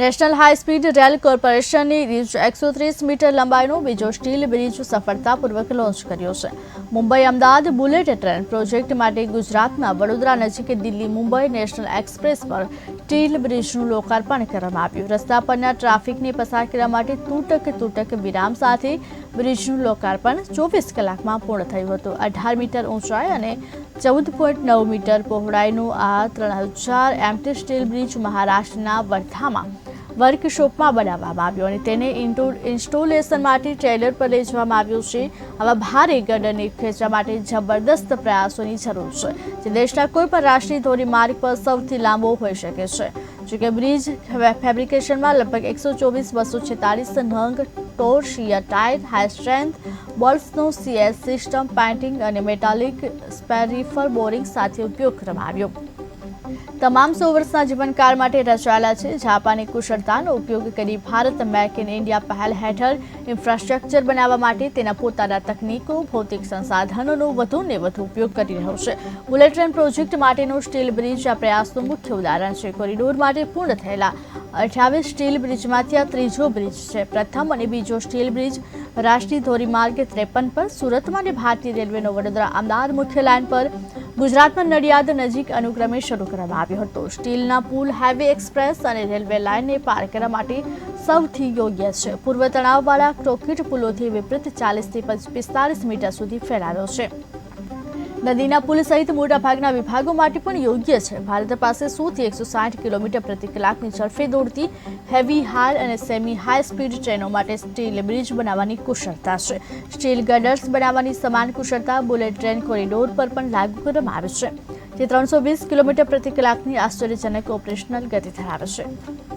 National high speed rail કોર્પોરેશનની એકસો ત્રીસ મીટર લંબાઈનો બીજો સ્ટીલ બ્રિજ સફળતાપૂર્વક લોન્ચ કર્યો છે. Mumbai Ahmedabad bullet train project માટે ગુજરાતના વડોદરા નજીક દિલ્હી મુંબઈ નેશનલ એક્સપ્રેસ પર સ્ટીલ બ્રિજનું લોકાર્પણ કરવામાં આવ્યું. રસ્તા પરના ટ્રાફિકને પસાર કરવા માટે તૂટક તૂટક વિરામ સાથે બ્રિજનું લોકાર્પણ ચોવીસ કલાકમાં પૂર્ણ થયું હતું. અઢાર મીટર ઊંચાઈ અને ચૌદ પોઈન્ટ નવ મીટર પહોળાઈનું આ ત્રણ હજાર એમટી સ્ટીલ બ્રિજ મહારાષ્ટ્રના વર્ધામાં વર્કશોપમાં બનાવવામાં આવ્યો અને તેને ઇન્સ્ટોલેશન માટે ટ્રેલર પર લઈ જવામાં આવ્યું છે. આવા ભારે ગડરને ખેંચવા માટે જબરદસ્ત પ્રયાસોની જરૂર છે, જે દેશના કોઈ પણ રાષ્ટ્રીય ધોરીમાર્ગ પર સૌથી લાંબો હોઈ શકે છે. જોકે બ્રિજ ફેબ્રિકેશનમાં લગભગ એકસો ચોવીસ, બસો છેતાલીસ નંગ tor shear type high strength બોલ્સનો CS system painting અને મેટાલિક સ્પેરિફર બોરિંગ સાથે ઉપયોગ કરવામાં આવ્યો તમામ સો વર્ષના જીવનકાળ માટે રચાયેલા છે જાપાની કુશળતાનો ઉપયોગ કરી ભારત મેક ઇન ઇન્ડિયા પહેલ હેઠળ ઇન્ફ્રાસ્ટ્રક્ચર બનાવવા માટે તેના પોતાના તકનીકો ભૌતિક સંસાધનોનો વધુને વધુ ઉપયોગ કરી રહ્યો છે બુલેટ ટ્રેન પ્રોજેક્ટ માટેનો સ્ટીલ બ્રિજ આ પ્રયાસનું મુખ્ય ઉદાહરણ છે કોરિડોર માટે પૂર્ણ થયેલા અઠ્યાવીસ સ્ટીલ બ્રિજમાંથી આ ત્રીજો બ્રિજ છે. પ્રથમ અને બીજો સ્ટીલ બ્રિજ રાષ્ટ્રીય ધોરીમાર્ગ ત્રેપન પર સુરતમાં અને ભારતીય રેલવેનો વડોદરા અમદાવાદ મુખ્ય લાઇન પર ગુજરાતમાં નડિયાદ નજીક અનુક્રમે શરૂ કરવામાં આવ્યો હતો. સ્ટીલના પુલ હાઈવે એક્સપ્રેસ અને રેલવે લાઇનને પાર કરવા માટે સૌથી યોગ્ય છે. પૂર્વ તણાવવાળા કોન્ક્રીટ પુલોથી વિપરીત ચાલીસથી પિસ્તાલીસ મીટર સુધી ફેલાયો છે. નદીના પુલ સહિત મોટાભાગના વિભાગો માટે પણ યોગ્ય છે. ભારત પાસે સોથી એકસો સાઠ કિલોમીટર પ્રતિ કલાકની ઝડપે દોડતી હેવી હાઈ અને સેમી હાઈ સ્પીડ ટ્રેનો માટે સ્ટીલ બ્રિજ બનાવવાની કુશળતા છે. સ્ટીલ ગડર્સ બનાવવાની સમાન કુશળતા બુલેટ ટ્રેન કોરિડોર પર પણ લાગુ કરવામાં આવે છે. જે ત્રણસો વીસ કિલોમીટર પ્રતિ કલાકની આશ્ચર્યજનક ઓપરેશનલ ગતિ ધરાવે છે.